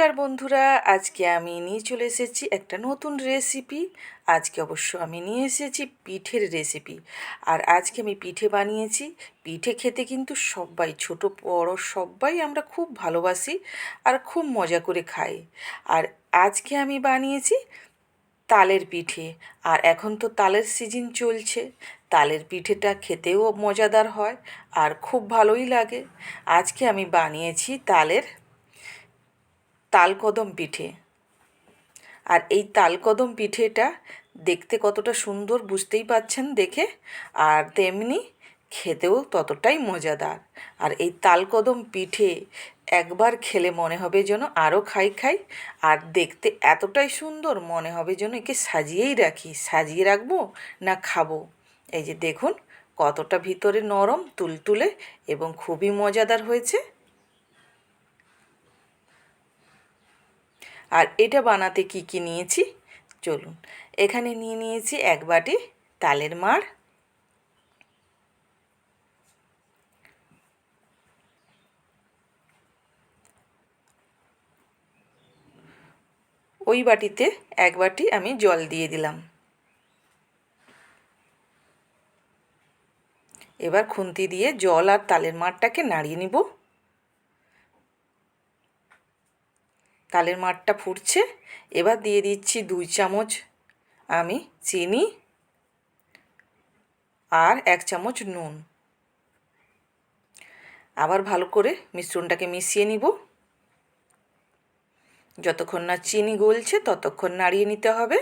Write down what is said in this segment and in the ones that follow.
নমস্কার বন্ধুরা, আজকে আমি নিয়ে চলে এসেছি একটা নতুন রেসিপি আজকে অবশ্য আমি নিয়ে এসেছি পিঠের রেসিপি আর আজকে আমি পিঠে বানিয়েছি। পিঠে খেতে কিন্তু সবাই ছোট, বড় সবাই আমরা খুব ভালোবাসি আর খুব মজা করে খাই। আর আজকে আমি বানিয়েছি তালের পিঠে। আর এখন তো তালের সিজন চলছে। তালের পিঠেটা খেতেও মজাদার হয় আর খুব ভালোই লাগে। আজকে আমি বানিয়েছি তালের তালকদম পিঠে। আর এই তালকদম পিঠেটা দেখতে কতটা সুন্দর বুঝতেই পাচ্ছেন দেখে, আর তেমনি খেতেও ততটাই মজাদার। আর এই তালকদম পিঠে একবার খেলে মনে হবে যেন আরও খাই খাই, আর দেখতে এতটাই সুন্দর মনে হবে যেন একে সাজিয়েই রাখি। সাজিয়ে রাখব না খাব? এই যে দেখুন, কতটা ভিতরে নরম, তুলতুলে এবং খুবই মজাদার হয়েছে। আর এটা বানাতে কি কি নিয়েছি? চলুন, এখানে নিয়ে নিয়েছি এক বাটি তালের মাড়। ওই বাটিতে এক বাটি আমি জল দিয়ে দিলাম। এবার খুন্তি দিয়ে জল আর তালের মাঠটাকে নাড়িয়ে নিব। তালের মাঠটা ফুটছে। এবার দিয়ে দিচ্ছি দুই চামচ আমি চিনি আর এক চামচ নুন। আবার ভালো করে মিশ্রণটাকে মিশিয়ে নিব। যতক্ষণ না চিনি গলছে, ততক্ষণ নাড়িয়ে নিতে হবে।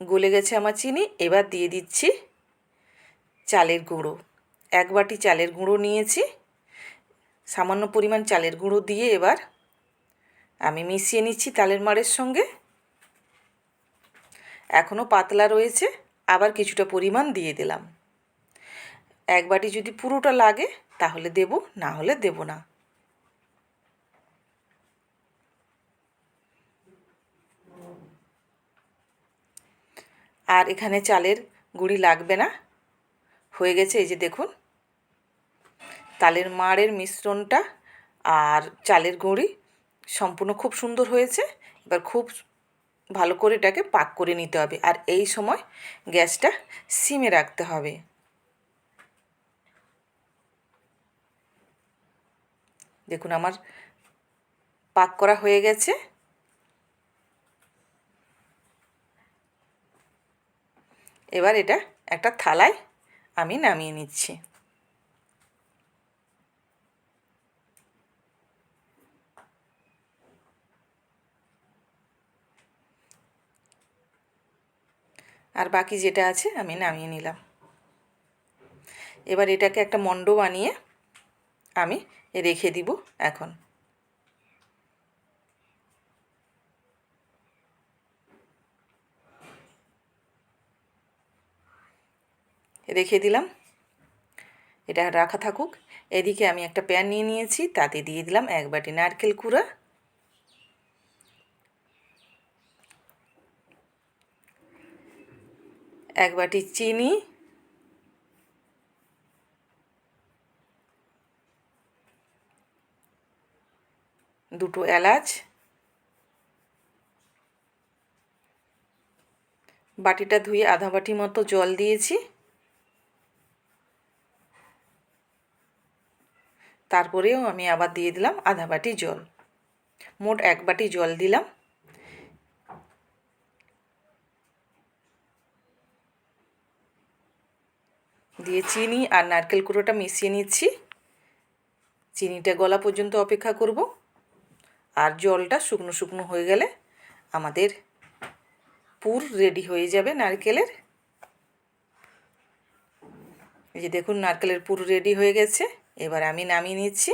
গলে গেছে আমার চিনি, এবার দিয়ে দিচ্ছি চালের গুঁড়ো। এক বাটি চালের গুঁড়ো নিয়েছি। সামান্য পরিমাণ চালের গুঁড়ো দিয়ে এবার আমি মিশিয়ে নিচ্ছি তালের মাড়ের সঙ্গে। এখনও পাতলা রয়েছে, আবার কিছুটা পরিমাণ দিয়ে দিলাম। এক বাটি যদি পুরোটা লাগে, তাহলে দেব, না হলে দেব না। আর এখানে চালের গুঁড়ি লাগবে না। হয়ে গেছে এই যে দেখুন। তালের মাড়ের মিশ্রণটা আর চালের গুঁড়ি সম্পূর্ণ খুব সুন্দর হয়েছে। এবার খুব ভালো করে এটাকে পাক করে নিতে হবে। আর এই সময় গ্যাসটা সিমে রাখতে হবে। দেখুন আমার পাক করা হয়ে গেছে। এবার এটা একটা থালায় আমি নামিয়ে নিচ্ছি। আর বাকি যেটা আছে আমি নামিয়ে নিলাম। এবার এটাকে একটা মণ্ড বানিয়ে আমি রেখে দিব এখন। রেখে দিলাম। এটা রাখা থাকুক। এদিকে আমি একটা প্যান নিয়ে নিয়েছি, তাতে দিয়ে দিলাম এক বাটি নারকেল কুড়া। এক বাটি চিনি। দুটো এলাচ। বাটিটা ধুয়ে আধা বাটি মতো জল দিয়েছি। তারপরেও আমি আবার দিয়ে দিলাম আধা বাটি জল। মোট এক বাটি জল দিলাম। দিয়ে চিনি আর নারকেল কুড়োটা মিশিয়ে নিচ্ছি। চিনিটা গলা পর্যন্ত অপেক্ষা করব। আর জলটা শুকনো শুকনো হয়ে গেলে আমাদের পুর রেডি হয়ে যাবে নারকেলের। এই যে দেখুন, নারকেলের পুর রেডি হয়ে গেছে। এবার আমি নামিয়ে নিচ্ছি।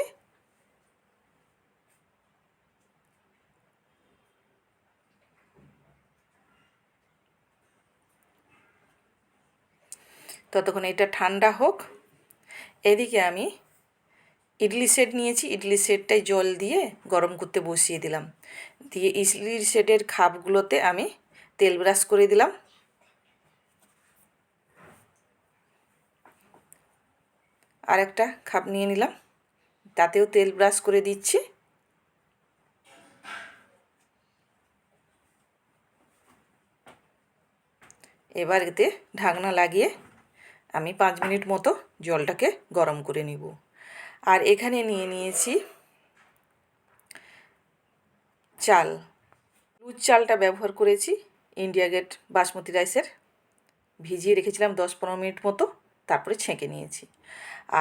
ততক্ষণ এটা ঠান্ডা হোক। এদিকে আমি ইডলি সেট নিয়েছি। ইডলি সেটটাই জল দিয়ে গরম করতে বসিয়ে দিলাম। দিয়ে ইডলি সেটের খাপগুলোতে আমি তেল ব্রাশ করে দিলাম। আর একটা খাপ নিয়ে নিলাম। তাতেও তেল ব্রাশ করে দিচ্ছি। এবার এতে ঢাকনা লাগিয়ে আমি পাঁচ মিনিট মতো জলটাকে গরম করে নিব। আর এখানে নিয়ে নিয়েছি চাল। লুজ চালটা ব্যবহার করেছি ইন্ডিয়া গেট বাসমতি রাইসের। ভিজিয়ে রেখেছিলাম দশ পনেরো মিনিট মতো, তারপরে ছেঁকে নিয়েছি।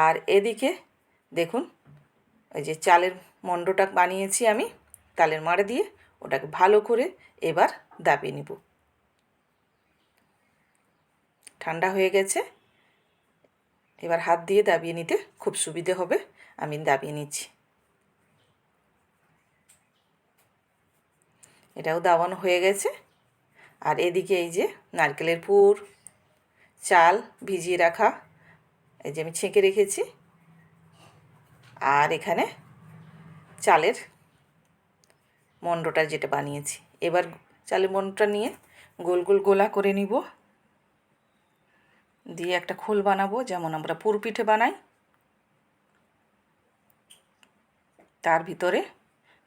আর এদিকে দেখুন ওই যে চালের মণ্ডটা বানিয়েছি আমি, তালের মাড়ে দিয়ে ওটাকে ভালো করে এবার দাবিয়ে নিব। ঠান্ডা হয়ে গেছে। এবার হাত দিয়ে দাবিয়ে নিতে খুব সুবিধে হবে। আমি দাবিয়ে নিচ্ছি। এটাও দাবানো হয়ে গেছে। আর এদিকে এই যে নারকেলের পুর, চাল ভিজিয়ে রাখা, এই যে আমি ছেঁকে রেখেছি। আর এখানে চালের মণ্ডটা যেটা বানিয়েছি। এবার চালের মণ্ডটা নিয়ে গোল গোল গোলা করে নিব। দিয়ে একটা খোল বানাবো, যেমন আমরা পুর পিঠে বানাই। তার ভিতরে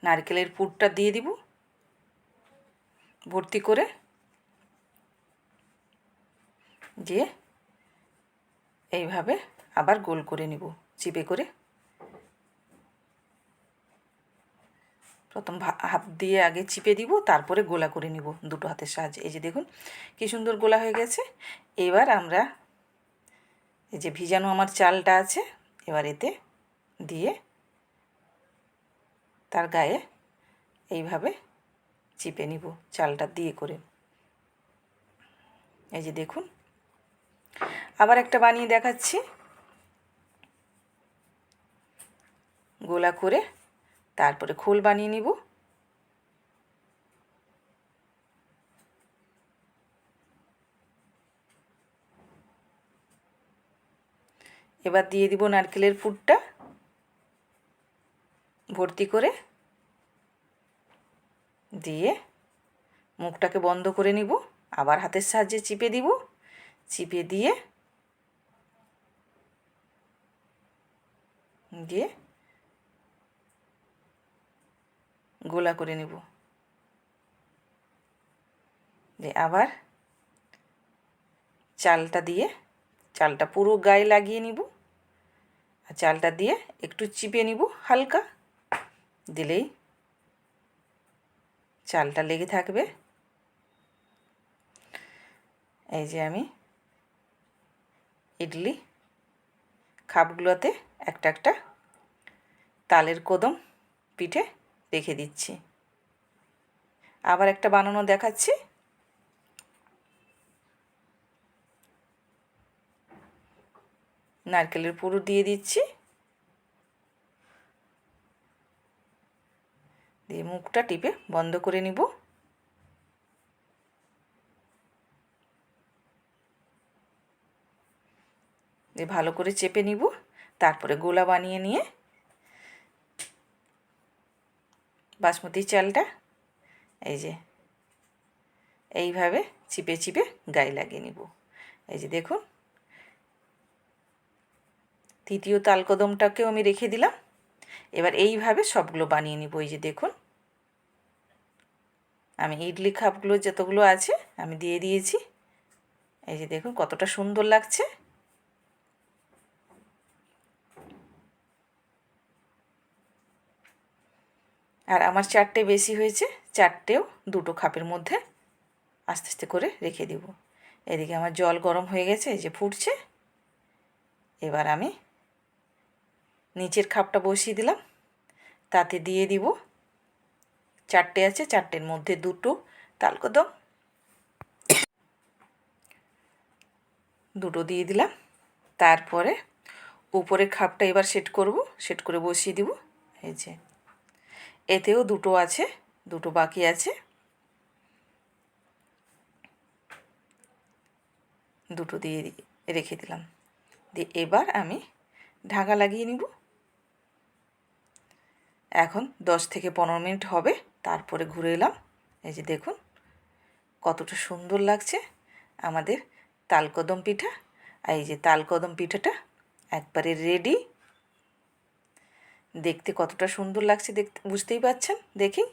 নারকেলের পুরটা দিয়ে দিব। ভর্তি করে দিয়ে এইভাবে আবার গোল করে নিব, চিপে করে। প্রথম হাত দিয়ে আগে চিপে দিব, তারপরে গোলা করে নিব দুটো হাতের সাহায্যে। এই যে দেখুন, কি সুন্দর গোলা হয়ে গেছে। এবার আমরা এই যে ভিজানো আমার চালটা আছে, এবার এতে দিয়ে তার গায়ে এইভাবে চিপে নিব চালটা দিয়ে করে। এই যে দেখুন, আবার একটা বানিয়ে দেখাচ্ছি। গোলা করে তারপরে খোল বানিয়ে নিব। এবার দিয়ে দিব নারকেলের পুরটা। ভর্তি করে দিয়ে মুখটাকে বন্ধ করে নিব, আবার হাতের সাহায্যে চিপে দিব। চিপে দিয়ে দিয়ে গোলা করে নিব। দিয়ে আবার চালটা দিয়ে, চালটা পুরো গায়ে লাগিয়ে নিব। চালটা দিয়ে একটু চিপে নিব হালকা। দিলেই চালটা লেগে থাকবে। এই যে আমি ইডলি খাপগুলোতে একটা একটা তালের কদম পিঠে রেখে দিচ্ছি। আবার একটা বানানো দেখাচ্ছি। নারকেলের পুরো দিয়ে দিচ্ছি। দিয়ে মুখটা টিপে বন্ধ করে নিব। দিয়ে ভালো করে চেপে নিব, তারপরে গোলা বানিয়ে নিয়ে বাসমতি চালটা এই যে এইভাবে চিপে চিপে গায়ে লাগিয়ে নিব। এই যে দেখুন তৃতীয় তালকদমটাকেও আমি রেখে দিলাম। এবার এইভাবে সবগুলো বানিয়ে নিব, এই যে দেখুন। আমি ইডলি খাপগুলো যতগুলো আছে আমি দিয়ে দিয়েছি। এই যে দেখুন কতটা সুন্দর লাগছে। আর আমার চারটে বেশি হয়েছে, চারটেও দুটো খাপের মধ্যে আস্তে আস্তে করে রেখে দিব। এদিকে আমার জল গরম হয়ে গেছে, এই যে ফুটছে। এবার আমি নিচের খাপটা বসিয়ে দিলাম। তাতে দিয়ে দিব চারটে আছে, চারটের মধ্যে দুটো তালকদম। দুটো দিয়ে দিলাম। তারপরে উপরের খাপটা এবার সেট করব, সেট করে বসিয়ে দিব। এই যে, এতেও দুটো আছে, দুটো বাকি আছে। দুটো দিয়ে রেখে দিলাম। দিয়ে এবার আমি ঢাকা লাগিয়ে নিব। এখন দশ থেকে পনেরো মিনিট হবে, তারপরে ঘুরে এলাম। এই যে দেখুন, কতটা সুন্দর লাগছে আমাদের তালকদম পিঠা। আর এই যে তালকদম পিঠাটা একবারে রেডি দেখতে কতটা সুন্দর লাগছে দেখতে বুঝতেই পাচ্ছেন দেখি।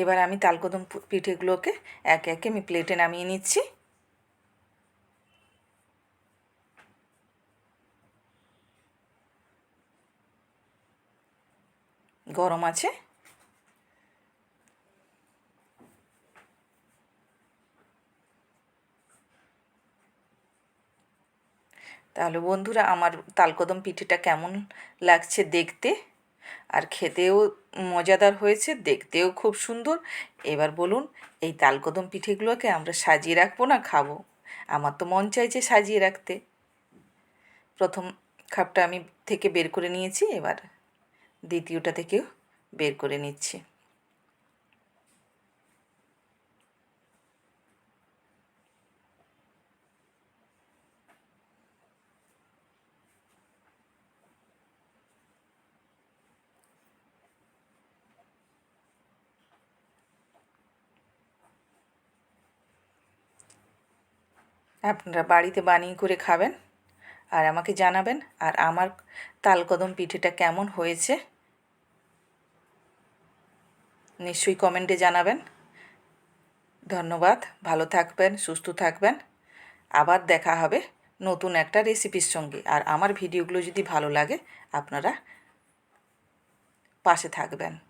এবার আমি তালকদম পিঠেগুলোকে একে একে আমি প্লেটে নামিয়ে নিচ্ছি। গরম আছে। তাহলে বন্ধুরা, আমার তালকদম পিঠেটা কেমন লাগছে দেখতে? আর খেতেও মজাদার হয়েছে, দেখতেও খুব সুন্দর। এবার বলুন, এই তালকদম পিঠেগুলোকে আমরা সাজিয়ে রাখব না খাব? আমার তো মন চাইছে সাজিয়ে রাখতে। প্রথম খাপটা আমি থেকে বের করে নিয়েছি, এবার দ্বিতীয়টা থেকেও বের করে নিচ্ছি। আপনারা বাড়িতে বানিয়ে করে খাবেন। আর আমাকে জানাবেন আর আমার তালকদম পিঠেটা কেমন হয়েছে। নিশ্চয়ই কমেন্টে জানাবেন। ধন্যবাদ, ভালো থাকবেন, সুস্থ থাকবেন। আবার দেখা হবে নতুন একটা রেসিপির সঙ্গে। আর আমার ভিডিওগুলো যদি ভালো লাগে, আপনারা পাশে থাকবেন।